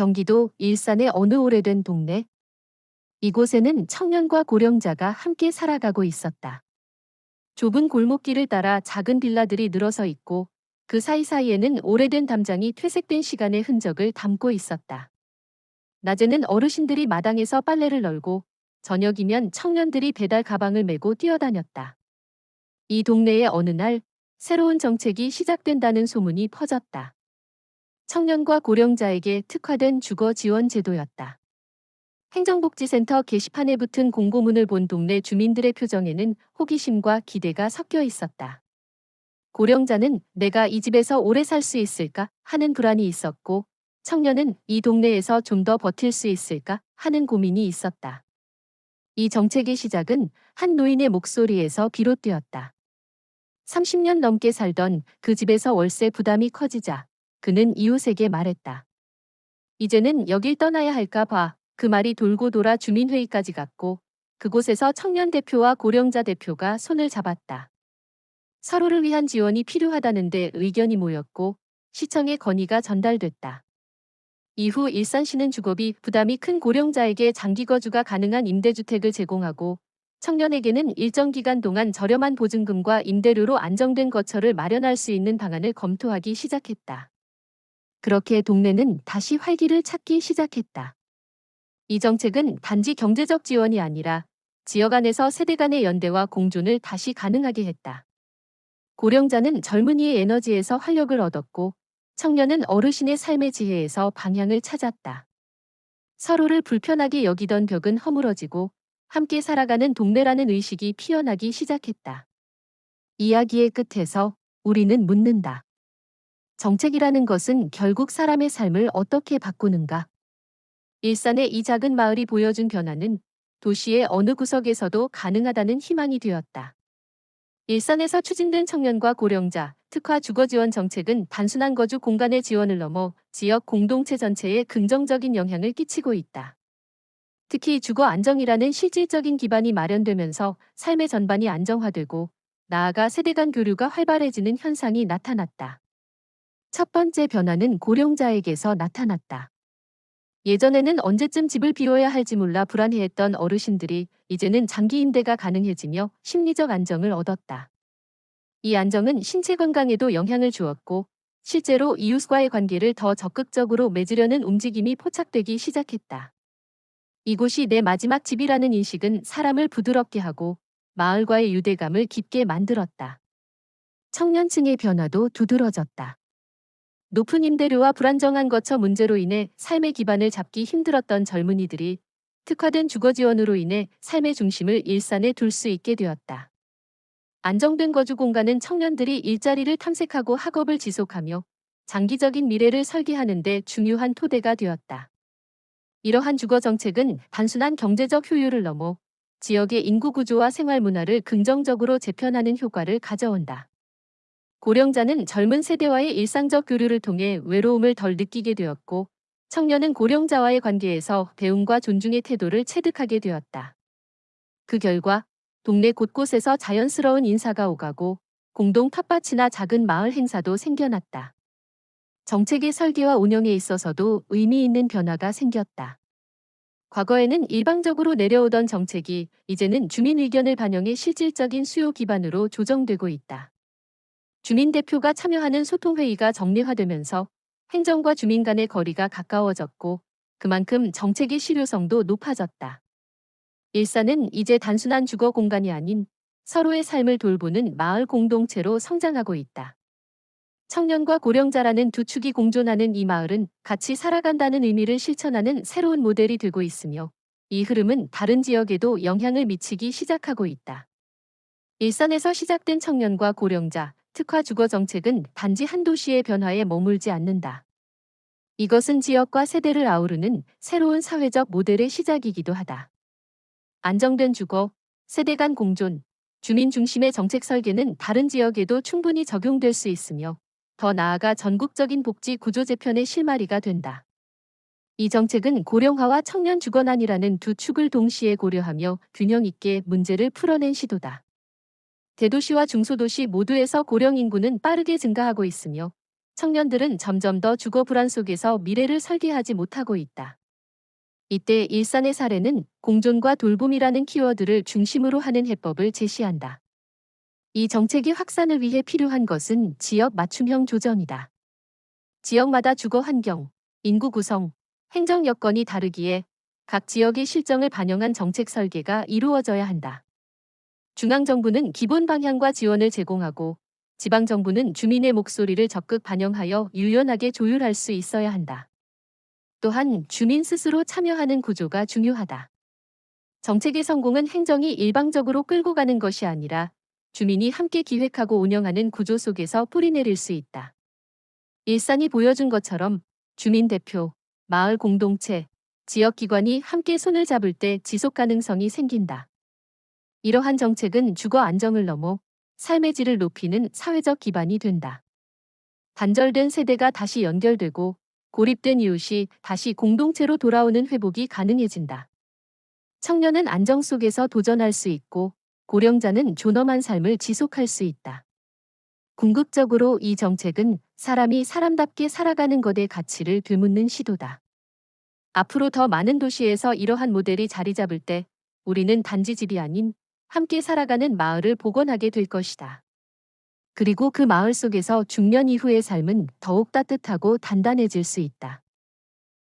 경기도 일산의 어느 오래된 동네. 이곳에는 청년과 고령자가 함께 살아가고 있었다. 좁은 골목길을 따라 작은 빌라들이 늘어서 있고 그 사이사이에는 오래된 담장이 퇴색된 시간의 흔적을 담고 있었다. 낮에는 어르신들이 마당에서 빨래를 널고 저녁이면 청년들이 배달 가방을 메고 뛰어다녔다. 이 동네에 어느 날 새로운 정책이 시작된다는 소문이 퍼졌다. 청년과 고령자에게 특화된 주거 지원 제도였다. 행정복지센터 게시판에 붙은 공고문을 본 동네 주민들의 표정에는 호기심과 기대가 섞여 있었다. 고령자는 내가 이 집에서 오래 살 수 있을까 하는 불안이 있었고 청년은 이 동네에서 좀 더 버틸 수 있을까 하는 고민이 있었다. 이 정책의 시작은 한 노인의 목소리에서 비롯되었다. 30년 넘게 살던 그 집에서 월세 부담이 커지자 그는 이웃에게 말했다. 이제는 여길 떠나야 할까 봐 그 말이 돌고 돌아 주민회의까지 갔고 그곳에서 청년 대표와 고령자 대표가 손을 잡았다. 서로를 위한 지원이 필요하다는데 의견이 모였고 시청의 건의가 전달됐다. 이후 일산시는 주거비 부담이 큰 고령자에게 장기 거주가 가능한 임대주택을 제공하고 청년에게는 일정 기간 동안 저렴한 보증금과 임대료로 안정된 거처를 마련할 수 있는 방안을 검토하기 시작했다. 그렇게 동네는 다시 활기를 찾기 시작했다. 이 정책은 단지 경제적 지원이 아니라 지역 안에서 세대 간의 연대와 공존을 다시 가능하게 했다. 고령자는 젊은이의 에너지에서 활력을 얻었고 청년은 어르신의 삶의 지혜에서 방향을 찾았다. 서로를 불편하게 여기던 벽은 허물어지고 함께 살아가는 동네라는 의식이 피어나기 시작했다. 이야기의 끝에서 우리는 묻는다. 정책이라는 것은 결국 사람의 삶을 어떻게 바꾸는가? 일산의 이 작은 마을이 보여준 변화는 도시의 어느 구석에서도 가능하다는 희망이 되었다. 일산에서 추진된 청년과 고령자, 특화 주거 지원 정책은 단순한 거주 공간의 지원을 넘어 지역 공동체 전체에 긍정적인 영향을 끼치고 있다. 특히 주거 안정이라는 실질적인 기반이 마련되면서 삶의 전반이 안정화되고 나아가 세대 간 교류가 활발해지는 현상이 나타났다. 첫 번째 변화는 고령자에게서 나타났다. 예전에는 언제쯤 집을 비워야 할지 몰라 불안해했던 어르신들이 이제는 장기 임대가 가능해지며 심리적 안정을 얻었다. 이 안정은 신체 건강에도 영향을 주었고 실제로 이웃과의 관계를 더 적극적으로 맺으려는 움직임이 포착되기 시작했다. 이곳이 내 마지막 집이라는 인식은 사람을 부드럽게 하고 마을과의 유대감을 깊게 만들었다. 청년층의 변화도 두드러졌다. 높은 임대료와 불안정한 거처 문제로 인해 삶의 기반을 잡기 힘들었던 젊은이들이 특화된 주거 지원으로 인해 삶의 중심을 일산에 둘 수 있게 되었다. 안정된 거주 공간은 청년들이 일자리를 탐색하고 학업을 지속하며 장기적인 미래를 설계하는 데 중요한 토대가 되었다. 이러한 주거 정책은 단순한 경제적 효율을 넘어 지역의 인구 구조와 생활 문화를 긍정적으로 재편하는 효과를 가져온다. 고령자는 젊은 세대와의 일상적 교류를 통해 외로움을 덜 느끼게 되었고 청년은 고령자와의 관계에서 배움과 존중의 태도를 체득하게 되었다. 그 결과 동네 곳곳에서 자연스러운 인사가 오가고 공동 텃밭이나 작은 마을 행사도 생겨났다. 정책의 설계와 운영에 있어서도 의미 있는 변화가 생겼다. 과거에는 일방적으로 내려오던 정책이 이제는 주민 의견을 반영해 실질적인 수요 기반으로 조정되고 있다. 주민 대표가 참여하는 소통회의가 정례화되면서 행정과 주민 간의 거리가 가까워졌고 그만큼 정책의 실효성도 높아졌다. 일산은 이제 단순한 주거 공간이 아닌 서로의 삶을 돌보는 마을 공동체로 성장하고 있다. 청년과 고령자라는 두 축이 공존하는 이 마을은 같이 살아간다는 의미를 실천하는 새로운 모델이 되고 있으며 이 흐름은 다른 지역에도 영향을 미치기 시작하고 있다. 일산에서 시작된 청년과 고령자, 특화 주거 정책은 단지 한 도시의 변화에 머물지 않는다. 이것은 지역과 세대를 아우르는 새로운 사회적 모델의 시작이기도 하다. 안정된 주거, 세대 간 공존, 주민 중심의 정책 설계는 다른 지역에도 충분히 적용될 수 있으며 더 나아가 전국적인 복지 구조 재편의 실마리가 된다. 이 정책은 고령화와 청년 주거난이라는 두 축을 동시에 고려하며 균형 있게 문제를 풀어낸 시도다. 대도시와 중소도시 모두에서 고령 인구는 빠르게 증가하고 있으며 청년들은 점점 더 주거 불안 속에서 미래를 설계하지 못하고 있다. 이때 일산의 사례는 공존과 돌봄이라는 키워드를 중심으로 하는 해법을 제시한다. 이 정책의 확산을 위해 필요한 것은 지역 맞춤형 조정이다. 지역마다 주거 환경, 인구 구성, 행정 여건이 다르기에 각 지역의 실정을 반영한 정책 설계가 이루어져야 한다. 중앙정부는 기본 방향과 지원을 제공하고 지방정부는 주민의 목소리를 적극 반영하여 유연하게 조율할 수 있어야 한다. 또한 주민 스스로 참여하는 구조가 중요하다. 정책의 성공은 행정이 일방적으로 끌고 가는 것이 아니라 주민이 함께 기획하고 운영하는 구조 속에서 뿌리내릴 수 있다. 일산이 보여준 것처럼 주민 대표, 마을 공동체, 지역기관이 함께 손을 잡을 때 지속 가능성이 생긴다. 이러한 정책은 주거 안정을 넘어 삶의 질을 높이는 사회적 기반이 된다. 단절된 세대가 다시 연결되고 고립된 이웃이 다시 공동체로 돌아오는 회복이 가능해진다. 청년은 안정 속에서 도전할 수 있고 고령자는 존엄한 삶을 지속할 수 있다. 궁극적으로 이 정책은 사람이 사람답게 살아가는 것의 가치를 되묻는 시도다. 앞으로 더 많은 도시에서 이러한 모델이 자리 잡을 때 우리는 단지 집이 아닌 함께 살아가는 마을을 복원하게 될 것이다. 그리고 그 마을 속에서 중년 이후의 삶은 더욱 따뜻하고 단단해질 수 있다.